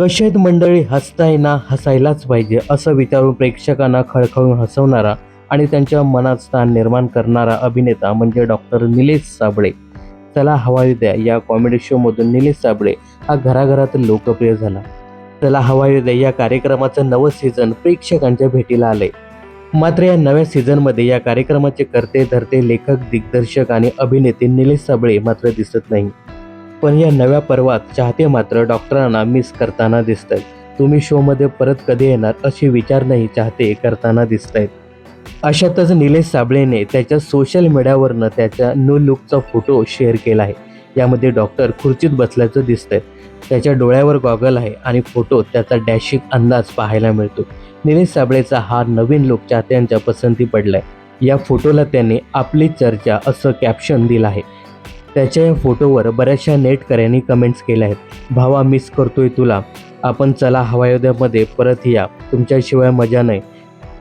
कशेत मंडळी हसताय ना हसायलाच पाहिजे असं विचारून प्रेक्षकांना खळखळून हसवणारा आणि त्यांच्या मनात स्थान निर्माण करणारा अभिनेता म्हणजे डॉक्टर निलेश साबळे. चला हवाई द्या या कॉमेडी शोमधून निलेश साबळे हा घराघरात लोकप्रिय झाला. चला हवाई द्या या कार्यक्रमाचं नवं सीझन प्रेक्षकांच्या भेटीला आले मात्र या नव्या सीझनमध्ये या कार्यक्रमाचे करते धरते लेखक दिग्दर्शक आणि अभिनेते निलेश साबळे मात्र दिसत नाही. पण या नव्या पर्वात चाहते मात्र डॉक्टरांना मिस करताना दिसत आहेत तुम्ही शोमध्ये परत कधी येणार असे विचार नाही चाहते करताना दिसत आहेत अशातच निलेश साबळेने त्याच्या सोशल मीडियावरनं त्याच्या नो लुकचा फोटो शेअर केला आहे. यामध्ये डॉक्टर खुर्चीत बसल्याचं दिसतंय. त्याच्या डोळ्यावर गॉगल आहे आणि फोटोत त्याचा डॅशिक अंदाज पाहायला मिळतो. निलेश साबळेचा हा नवीन लुक चाहत्यांच्या पसंती पडलाय. या फोटोला त्याने आपली चर्चा असं कॅप्शन दिलं आहे. त्याच्या या फोटोवर बऱ्याचशा नेटकऱ्यांनी कमेंट्स केल्या आहेत. भावा मिस करतोय तुला. आपण चला हवायोद्यामध्ये परत या. तुमच्याशिवाय मजा नाही.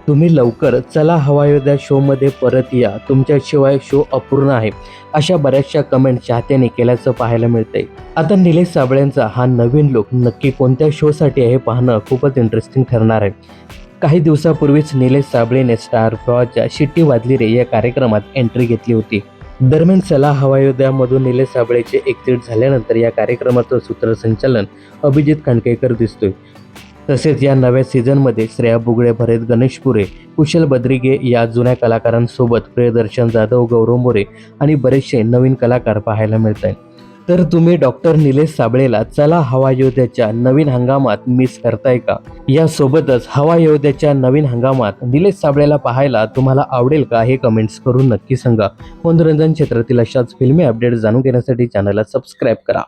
तुम्ही लवकर चला हवायोद्या शोमध्ये परत या. तुमच्याशिवाय शो अपूर्ण आहे. अशा बऱ्याचशा कमेंट चाहत्याने केल्याचं पाहायला मिळतंय. आता निलेश साबळेंचा हा नवीन लुक नक्की कोणत्या शोसाठी आहे पाहणं खूपच इंटरेस्टिंग ठरणार आहे. काही दिवसापूर्वीच निलेश साबळेने स्टार प्रवाच्या शिट्टी वाजली रे या कार्यक्रमात एंट्री घेतली होती. दरम्यान सला हवायोद्यामधून निलेश साबळेचे एक्झिट झाल्यानंतर या कार्यक्रमाचं सूत्रसंचालन अभिजित खांडकेकर दिसतोय. तसेच या नव्या सीझनमध्ये श्रेया बुगळे भरत गणेशपुरे कुशल बद्रिगे या जुन्या कलाकारांसोबत प्रियदर्शन जाधव गौरव मोरे आणि बरेचसे नवीन कलाकार पाहायला मिळत आहेत तर तुम्ही डॉक्टर निलेश साबळेला चला हवा योद्ध्याच्या नवीन हंगामात मिस करताय का? यासोबतच हवा योद्ध्याच्या नवीन हंगामात निलेश साबळेला पाहायला तुम्हाला आवडेल का हे कमेंट्स करून नक्की सांगा. मनोरंजन क्षेत्रातील अशाच फिल्मी अपडेट जाणून घेण्यासाठी चॅनलला सबस्क्राईब करा.